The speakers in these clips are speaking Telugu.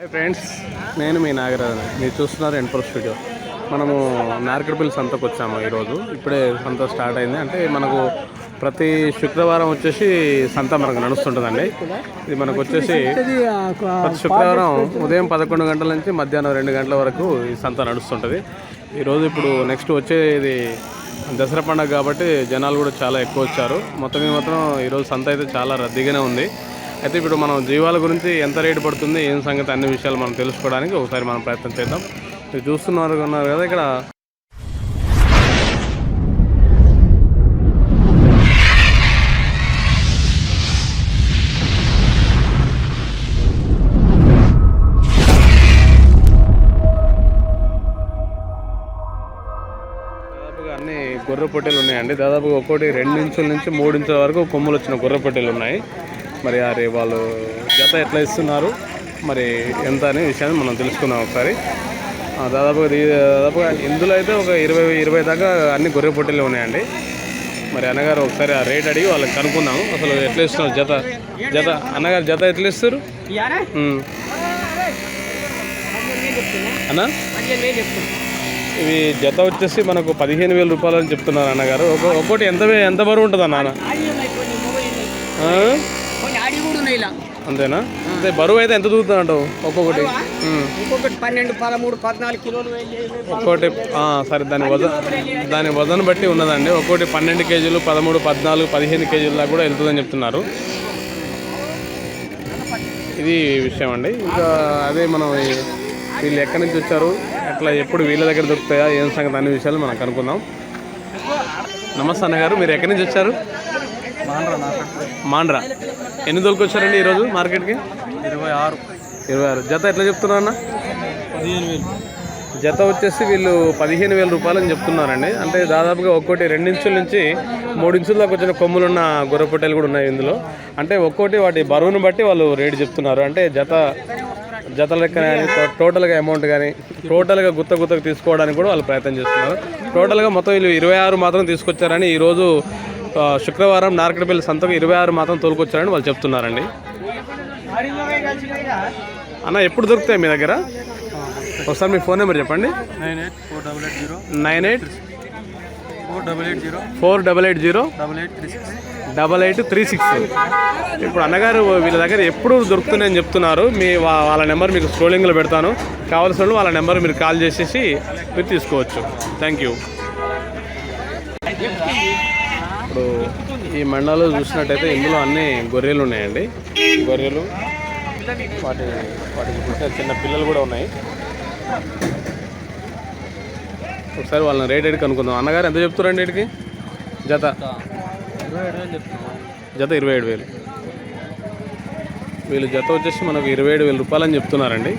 హాయ్ ఫ్రెండ్స్ నేను మీ నాగరాజు. మీరు చూస్తున్నారు ఎన్పర్ స్టూడియో మనము నార్కడ్పల్లి సంతకు వచ్చాము ఈరోజు. ఇప్పుడే సంత స్టార్ట్ అయింది. అంటే మనకు ప్రతి శుక్రవారం వచ్చేసి సంత మనకు నడుస్తుంటుందండి. ఇది మనకు వచ్చేసి ప్రతి శుక్రవారం ఉదయం పదకొండు గంటల నుంచి మధ్యాహ్నం రెండు గంటల వరకు ఈ సంత నడుస్తుంటుంది. ఈరోజు ఇప్పుడు నెక్స్ట్ వచ్చేది దసరా పండుగ కాబట్టి జనాలు కూడా చాలా ఎక్కువ వచ్చారు. మొత్తం మీద మాత్రం ఈరోజు సంత అయితే చాలా రద్దీగానే ఉంది. అయితే ఇప్పుడు మనం జీవాల గురించి ఎంత రేటు పడుతుంది ఏం సంగతి అన్ని విషయాలు మనం తెలుసుకోవడానికి ఒకసారి మనం ప్రయత్నం చేద్దాం. మీరు చూస్తున్నారు ఉన్నారు కదా ఇక్కడ. దాదాపుగా అన్ని గొర్రె పొట్టెలు ఉన్నాయండి. దాదాపుగా ఒక్కోటి రెండు ఇంచుల నుంచి మూడు ఇంచుల వరకు కొమ్ములు వచ్చిన గొర్రె పొట్టెలు ఉన్నాయి. మరి అది వాళ్ళు జత ఎట్లా ఇస్తున్నారు? మరి ఎంత అనే విషయాన్ని మనం తెలుసుకుందాం ఒకసారి. దాదాపుగా దాదాపుగా ఇందులో అయితే ఒక ఇరవై ఇరవై దాకా అన్ని గొర్రె పొట్టేలు ఉన్నాయండి. మరి అన్నగారు ఒకసారి ఆ రేట్ అడిగి వాళ్ళకి కనుక్కుందాము. అసలు ఎట్లా ఇస్తున్నారు జత? జత అన్నగారు జత ఎట్లా ఇస్తారు. అన్నా? ఇవి జత వచ్చేసి మనకు పదిహేను వేల రూపాయలు అని చెప్తున్నారు అన్నగారు. ఒక ఒక్కోటి ఎంత ఎంత బరువు ఉంటుంది అన్న? ఉన్నాయి ఇలా అంతేనా? అంటే బరువు అయితే ఎంత దూకుతుందంటావు? ఒక్కొక్కటి. ఇంకొకటి పన్నెండు పదమూడు పద్నాలుగు కిలోలు ఒక్కోటి సరే దాని వజన్ దాని వజన్ బట్టి ఉన్నదండి. ఒక్కోటి పన్నెండు కేజీలు పదమూడు పద్నాలుగు పదిహేను కేజీల దాకా కూడా వెళ్తుందని చెప్తున్నారు. ఇది విషయం అండి. ఇంకా అదే మనం వీళ్ళు ఎక్కడి నుంచి వచ్చారు ఎట్లా ఎప్పుడు వీళ్ళ దగ్గర దొరుకుతాయా ఏం సంగతి అన్ని విషయాలు మనం కనుక్కుందాం నమస్తే అన్నగారు మీరు ఎక్కడి నుంచి వచ్చారు? మాండ్రా ఎన్ని దొరికొచ్చారండి ఈరోజు మార్కెట్కి? ఇరవై ఆరు ఇరవై ఆరు జత ఎట్లా చెప్తున్నారు అన్న? పదిహేను వేలు. జత వచ్చేసి వీళ్ళు పదిహేను వేల రూపాయలు అని చెప్తున్నారండి. అంటే దాదాపుగా ఒక్కోటి రెండించుల నుంచి మూడించుల దాకా వచ్చిన కొమ్ములు ఉన్న గొర్రె పొట్టేలు కూడా ఉన్నాయి ఇందులో. అంటే ఒక్కోటి వాటి బరువును బట్టి వాళ్ళు రేటు చెప్తున్నారు. అంటే జత జత లెక్క కానీ టోటల్గా అమౌంట్ కానీ టోటల్గా గుత్త గుత్తకు తీసుకోవడానికి కూడా వాళ్ళు ప్రయత్నం చేస్తున్నారు. టోటల్గా మొత్తం వీళ్ళు ఇరవై ఆరు మాత్రం తీసుకొచ్చారని ఈరోజు శుక్రవారం నార్కడపల్లి సంతకు ఇరవై ఆరు మాత్రం తోలుకొచ్చారని వాళ్ళు చెప్తున్నారండి. అన్న ఎప్పుడు దొరుకుతాయి మీ దగ్గర? ఒకసారి మీ ఫోన్ నెంబర్ చెప్పండి. Nine eight four double eight zero. Nine eight four double eight zero. Four double eight zero. Double eight three six. Double eight three six. ఇప్పుడు అన్నగారు వీళ్ళ దగ్గర ఎప్పుడు దొరుకుతున్నాయని చెప్తున్నారు. మీ వాళ్ళ నెంబర్ మీకు స్క్రోలింగ్లో పెడతాను. కావాల్సిన వాళ్ళు వాళ్ళ నెంబర్ మీరు కాల్ చేసేసి మీరు తీసుకోవచ్చు. Thank you. ఇప్పుడు ఈ మండలో చూసినట్టయితే ఇందులో అన్ని గొర్రెలు ఉన్నాయండి. గొర్రెలు వాటి వాటికి పుట్టిన చిన్న పిల్లలు కూడా ఉన్నాయి. ఒకసారి వాళ్ళని రేట్ ఎడికి కనుక్కుందాం అన్నగారు ఎంత చెప్తారండి వీటికి జత? జత ఇరవై ఏడు వేలు. వీళ్ళు జత వచ్చేసి మనకు ఇరవై ఏడు వేల రూపాయలు అని చెప్తున్నారండి.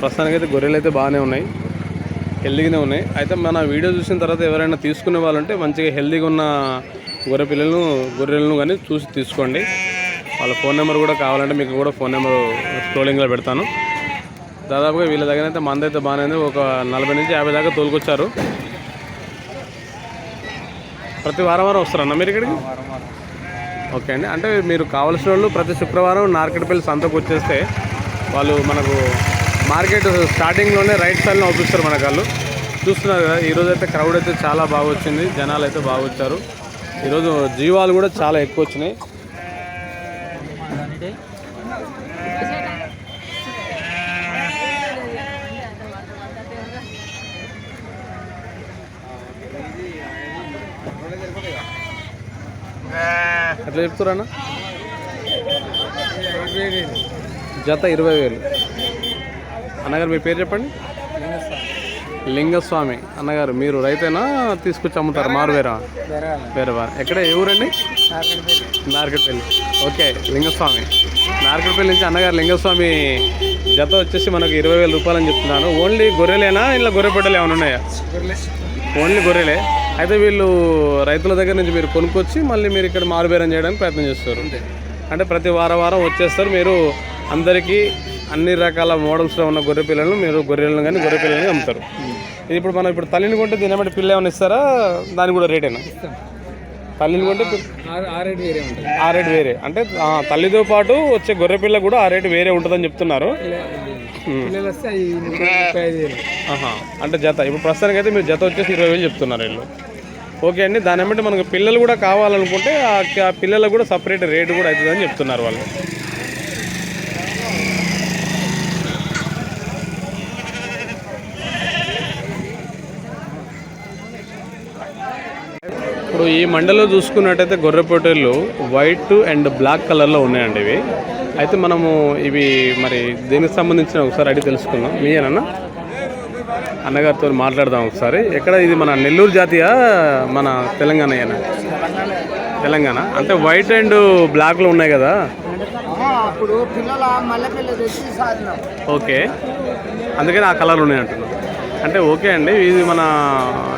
ప్రస్తుతానికైతే గొర్రెలు అయితే బాగానే ఉన్నాయి. హెల్దీగానే ఉన్నాయి. అయితే మన వీడియో చూసిన తర్వాత ఎవరైనా తీసుకునే వాళ్ళు ఉంటే మంచిగా హెల్దీగా ఉన్న గొర్రె పిల్లలను గొర్రెలను కానీ చూసి తీసుకోండి. వాళ్ళ ఫోన్ నెంబర్ కూడా కావాలంటే మీకు కూడా ఫోన్ నెంబర్ స్క్రోలింగ్లో పెడతాను. దాదాపుగా వీళ్ళ దగ్గర అయితే మంద అయితే బాగానే ఉంది. ఒక నలభై నుంచి యాభై దాకా తోలుకొచ్చారు. ప్రతి వారం వారం వస్తారన్న మీరు ఇక్కడికి? ఓకే అండి. అంటే మీరు కావాల్సిన వాళ్ళు ప్రతి శుక్రవారం నార్కెట్పల్లి సంతకు వచ్చేస్తే వాళ్ళు మనకు మార్కెట్ స్టార్టింగ్లోనే రైట్ సైడ్లో అవుపిస్తారు మనకు వాళ్ళు చూస్తున్నారు కదా ఈరోజు అయితే క్రౌడ్ అయితే చాలా బాగా వచ్చింది జనాలు అయితే బాగా వచ్చారు. ఈరోజు జీవాలు కూడా చాలా ఎక్కువ వచ్చినాయి. ఎట్లా చెప్తారన్న జత ఇరవై వేలు. అన్నగారు మీ పేరు చెప్పండి? లింగస్వామి. అన్నగారు మీరు రైతేనా? తీసుకొచ్చి అమ్ముతారు? మారువేరా? వేరేవారు. ఎక్కడ? ఏ ఊరండి? నార్కెట్పల్లి. ఓకే లింగస్వామి. నార్కెట్పల్లి నుంచి అన్నగారు లింగస్వామి జత వచ్చేసి మనకు ఇరవై వేల రూపాయలు అని చెప్తున్నాను ఓన్లీ గొర్రెలేనా? ఇలా గొర్రె పెట్టలు ఏమైనా ఉన్నాయా? ఓన్లీ గొర్రెలే. అయితే వీళ్ళు రైతుల దగ్గర నుంచి మీరు కొనుక్కొచ్చి మళ్ళీ మీరు ఇక్కడ మారుబేరం చేయడానికి ప్రయత్నం చేస్తారు. అంటే ప్రతి వారం వారం వచ్చేస్తారు. మీరు అందరికీ అన్ని రకాల మోడల్స్లో ఉన్న గొర్రె పిల్లలను మీరు గొర్రెలను కానీ గొర్రె పిల్లలని అమ్ముతారు. ఇది ఇప్పుడు మనం ఇప్పుడు తల్లిని కొంటే దీని బట్టి పిల్ల ఏమైనా ఇస్తారా? దానికి కూడా రేటేనా తల్లిని కొంటే ఆ రేట్ వేరే ఆ రేటు వేరే. అంటే తల్లితో పాటు వచ్చే గొర్రె పిల్ల కూడా ఆ రేటు వేరే ఉంటుందని చెప్తున్నారు. అంటే జత. ఇప్పుడు ప్రస్తుతానికి అయితే మీరు జత వచ్చేసి ఇరవై వేలు చెప్తున్నారు వీళ్ళు. ఓకే అండి. దాని ఏమంటే మనకు పిల్లలు కూడా కావాలనుకుంటే ఆ ఆ పిల్లలకు కూడా సపరేట్ రేటు కూడా అవుతుందని చెప్తున్నారు వాళ్ళు. ఇప్పుడు ఈ మండలో చూసుకున్నట్టయితే గొర్రె పొట్టేళ్ళు వైట్ అండ్ బ్లాక్ కలర్లో ఉన్నాయండి ఇవి. అయితే మనము ఇవి మరి దేనికి సంబంధించిన ఒకసారి అడిగి తెలుసుకుందాం. మీయేనన్నా అన్నగారితో మాట్లాడదాం ఒకసారి. ఎక్కడ ఇది మన నెల్లూరు జాతీయ మన తెలంగాణ తెలంగాణ. అంటే వైట్ అండ్ బ్లాక్లో ఉన్నాయి కదా? ఓకే. అందుకని ఆ కలర్ ఉన్నాయి అంటున్నాను అంటే ఓకే అండి. ఇది మన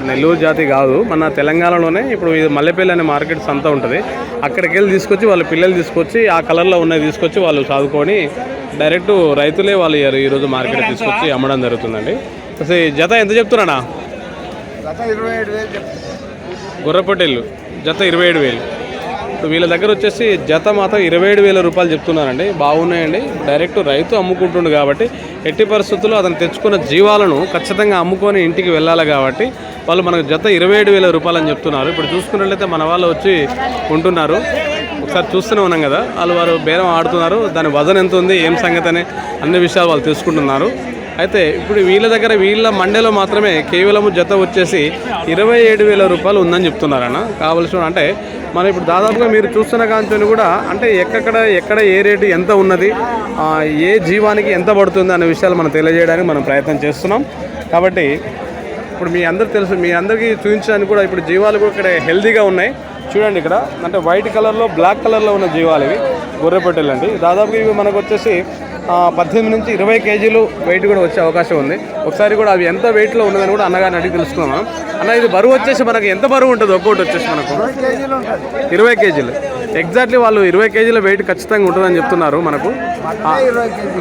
నెల్లూరు జాతి కాదు. మన తెలంగాణలోనే ఇప్పుడు ఇది మల్లెపల్లి అనే మార్కెట్ సంత ఉంటుంది. అక్కడికి వెళ్ళి తీసుకొచ్చి వాళ్ళ పిల్లలు తీసుకొచ్చి ఆ కలర్లో ఉన్నది తీసుకొచ్చి వాళ్ళు చదువుకొని డైరెక్ట్ రైతులే వాళ్ళు ఈ- ఈరోజు మార్కెట్ తీసుకొచ్చి అమ్మడం జరుగుతుందండి. అసలు జత ఎంత చెప్తున్నాడా? గుర్రపొట్టేళ్ళు జత ఇరవై ఏడు వేలు. వీళ్ళ దగ్గర వచ్చేసి జత మాత్రం ఇరవై ఏడు వేల రూపాయలు చెప్తున్నారండి. బాగున్నాయండి. డైరెక్ట్ రైతు అమ్ముకుంటుండు కాబట్టి ఎట్టి పరిస్థితుల్లో అతను తెచ్చుకున్న జీవాలను ఖచ్చితంగా అమ్ముకొని ఇంటికి వెళ్ళాలి కాబట్టి వాళ్ళు మనకు జత ఇరవై ఏడు వేల రూపాయలు అని చెప్తున్నారు. ఇప్పుడు చూసుకున్నట్లయితే మన వాళ్ళు వచ్చి ఉంటున్నారు ఒకసారి చూస్తూనే ఉన్నాం కదా. వాళ్ళు వారు బేరం ఆడుతున్నారు. దాని వజన్ ఎంత ఉంది? ఏం సంగతి అని అన్ని విషయాలు వాళ్ళు తెలుసుకుంటున్నారు. అయితే ఇప్పుడు వీళ్ళ దగ్గర వీళ్ళ మండేలో మాత్రమే కేవలం జత వచ్చేసి ఇరవై ఏడు వేల రూపాయలు ఉందని చెప్తున్నారన్న. కావలసిన అంటే మనం ఇప్పుడు దాదాపుగా మీరు చూస్తున్న కాంతిని కూడా అంటే ఎక్కడ ఎక్కడ ఏ రేటు ఎంత ఉన్నది ఏ జీవానికి ఎంత పడుతుంది అనే విషయాలు మనం తెలియజేయడానికి మనం ప్రయత్నం చేస్తున్నాం. కాబట్టి ఇప్పుడు మీ అందరు తెలుసు మీ అందరికీ చూపించడానికి కూడా ఇప్పుడు జీవాలు కూడా ఇక్కడ హెల్దీగా ఉన్నాయి. చూడండి ఇక్కడ అంటే వైట్ కలర్లో బ్లాక్ కలర్లో ఉన్న జీవాలు ఇవి గొర్రెపట్టెలు అండి దాదాపుగా ఇవి మనకు వచ్చేసి పద్దెనిమిది నుంచి ఇరవై కేజీలు వెయిట్ కూడా వచ్చే అవకాశం ఉంది. ఒకసారి కూడా అవి ఎంత వెయిట్లో ఉన్నదని కూడా అన్నగారిని అడిగి తెలుసుకున్నాం అన్న ఇది బరువు వచ్చేసి మనకి ఎంత బరువు ఉంటుంది ఒక్కొక్కటి వచ్చేసి మనకు. ఇరవై కేజీలు ఎగ్జాక్ట్లీ వాళ్ళు ఇరవై కేజీల వెయిట్ ఖచ్చితంగా ఉంటుందని చెప్తున్నారు మనకు.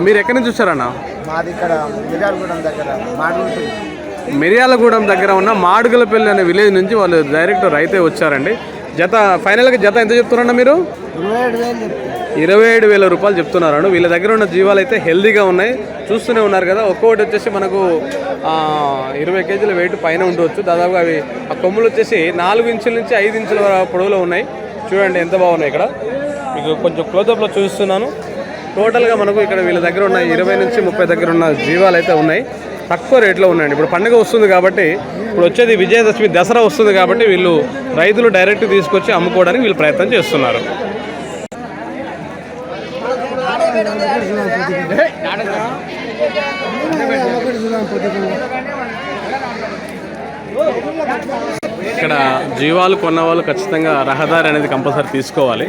మీరు ఎక్కడి నుంచి మాది ఇక్కడ మిర్యాలగూడెం దగ్గర మిర్యాలగూడెం దగ్గర ఉన్న మాడుగులపల్లి అనే విలేజ్ నుంచి వాళ్ళు డైరెక్ట్ రైతే వచ్చారండి. జత ఫైనల్గా జత ఎంత చెప్తున్నారన్న మీరు? ఇరవై ఏడు వేల రూపాయలు చెప్తున్నారు వీళ్ళ దగ్గర ఉన్న జీవాలు అయితే హెల్దీగా ఉన్నాయి. చూస్తూనే ఉన్నారు కదా ఒక్కొక్కటి వచ్చేసి మనకు ఇరవై కేజీల వెయిట్ పైన ఉండవచ్చు దాదాపుగా అవి ఆ కొమ్ములు వచ్చేసి నాలుగు ఇంచుల నుంచి ఐదు ఇంచుల పొడవులో ఉన్నాయి. చూడండి ఎంత బాగున్నాయి ఇక్కడ. మీకు కొంచెం క్లోజప్లో చూస్తున్నాను టోటల్గా మనకు ఇక్కడ వీళ్ళ దగ్గర ఉన్న ఇరవై నుంచి ముప్పై దగ్గర ఉన్న జీవాలు అయితే ఉన్నాయి. తక్కువ రేట్లో ఉన్నాయండి. ఇప్పుడు పండుగ వస్తుంది కాబట్టి ఇప్పుడు వచ్చేది విజయదశమి దసరా వస్తుంది కాబట్టి వీళ్ళు రైతులు డైరెక్ట్ తీసుకొచ్చి అమ్ముకోవడానికి వీళ్ళు ప్రయత్నం చేస్తున్నారు. ఇక్కడ జీవాలు కొన్న వాళ్ళు ఖచ్చితంగా రహదారి అనేది కంపల్సరీ తీసుకోవాలి.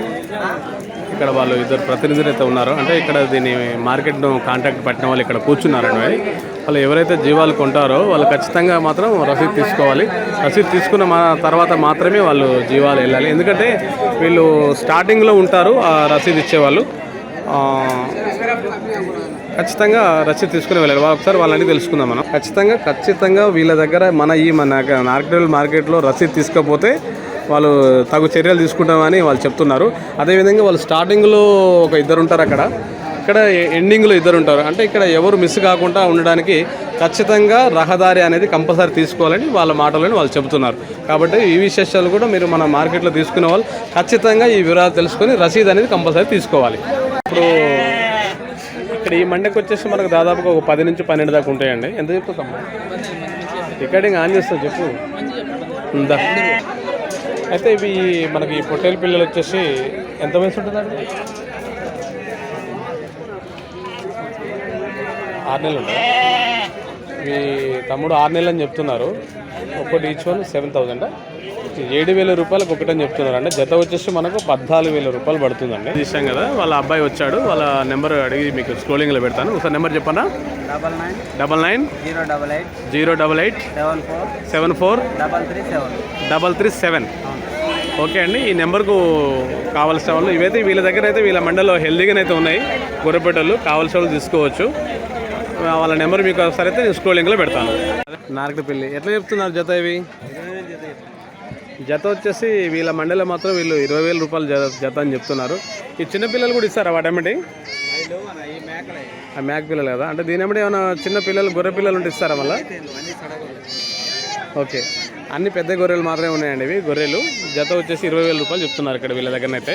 ఇక్కడ వాళ్ళు ఇద్దరు ప్రతినిధులు అయితే ఉన్నారు. అంటే ఇక్కడ దీని మార్కెట్ను కాంటాక్ట్ పెట్టిన వాళ్ళు ఇక్కడ కూర్చున్నారండి వాళ్ళు ఎవరైతే జీవాలు కొంటారో వాళ్ళు ఖచ్చితంగా మాత్రం రసీదు తీసుకోవాలి. రసీదు తీసుకున్న మా తర్వాత మాత్రమే వాళ్ళు జీవాలు వెళ్ళాలి. ఎందుకంటే వీళ్ళు స్టార్టింగ్లో ఉంటారు ఆ రసీదు ఇచ్చేవాళ్ళు. ఖచ్చితంగా రసీదు తీసుకుని వెళ్ళాలి వాళ్ళు ఒకసారి వాళ్ళని తెలుసుకుందాం మనం. ఖచ్చితంగా ఖచ్చితంగా వీళ్ళ దగ్గర మన ఈ మన నార్కెట్ మార్కెట్లో రసీదు తీసుకపోతే వాళ్ళు తగు చర్యలు తీసుకుంటామని వాళ్ళు చెప్తున్నారు. అదేవిధంగా వాళ్ళు స్టార్టింగ్లో ఒక ఇద్దరు ఉంటారు అక్కడ. ఇక్కడ ఎండింగ్లో ఇద్దరు ఉంటారు. అంటే ఇక్కడ ఎవరు మిస్ కాకుండా ఉండడానికి ఖచ్చితంగా రహదారి అనేది కంపల్సరీ తీసుకోవాలని వాళ్ళ మాటలని వాళ్ళు చెబుతున్నారు. కాబట్టి ఈ విశేషాలు కూడా మీరు మన మార్కెట్లో తీసుకునే వాళ్ళు ఖచ్చితంగా ఈ వివరాలు తెలుసుకొని రసీదు అనేది కంపల్సరీ తీసుకోవాలి. ఇప్పుడు ఇక్కడ ఈ మండకి వచ్చేసి మనకు దాదాపుగా ఒక పది నుంచి పన్నెండు దాకా ఉంటాయండి. ఎంత చెప్తాం రికార్డింగ్ ఆన్ చేస్తాం చెప్పు. ఉందా? అయితే ఇవి మనకి ఈ పొట్టేలు పిల్లలు వచ్చేసి ఎంత వయసు ఉంటుందండి? ఆరు నెలలు ఉంటాయి మీ తమ్ముడు ఆరు నెలలు అని చెప్తున్నారు. ఒక్కటి ఈచ్ వన్ సెవెన్ థౌజండ్ ఏడు వేల రూపాయలకు ఒకటని చెప్తున్నారు అంటే జత వచ్చేసి మనకు పద్నాలుగు వేల రూపాయలు పడుతుందండి. ఇష్టం కదా వాళ్ళ అబ్బాయి వచ్చాడు వాళ్ళ నెంబర్ అడిగి మీకు స్క్రోలింగ్లో పెడతాను. ఒకసారి నెంబర్ చెప్పనా? Double nine double nine zero double eight zero double eight seven four seven four double three seven. Double three seven okay అండి ఈ నెంబర్కు కావాల్సిన వాళ్ళు ఇవైతే వీళ్ళ దగ్గర అయితే వీళ్ళ మండలో హెల్దీగానే అయితే ఉన్నాయి. గొర్రెపేటలు కావాల్సిన వాళ్ళు తీసుకోవచ్చు. వాళ్ళ నెంబర్ మీకు ఒకసారి అయితే నేను స్క్రోలింగ్లో పెడతాను. నారకపల్లి ఎట్లా చెప్తున్నారు జత ఇవి? జత వచ్చేసి వీళ్ళ మండలి మాత్రం వీళ్ళు ఇరవై వేల రూపాయలు జత జత అని చెప్తున్నారు. ఈ చిన్న పిల్లలు కూడా ఇస్తారా వాటేమిటి ఆ మేక పిల్లలు కదా. అంటే దీని ఏమిటి ఏమైనా చిన్న పిల్లలు గొర్రె పిల్లలు ఉంటే ఇస్తారా మళ్ళీ? ఓకే. అన్ని పెద్ద గొర్రెలు మాత్రమే ఉన్నాయండి ఇవి గొర్రెలు. జత వచ్చేసి ఇరవై వేల రూపాయలు చెప్తున్నారు ఇక్కడ వీళ్ళ దగ్గర అయితే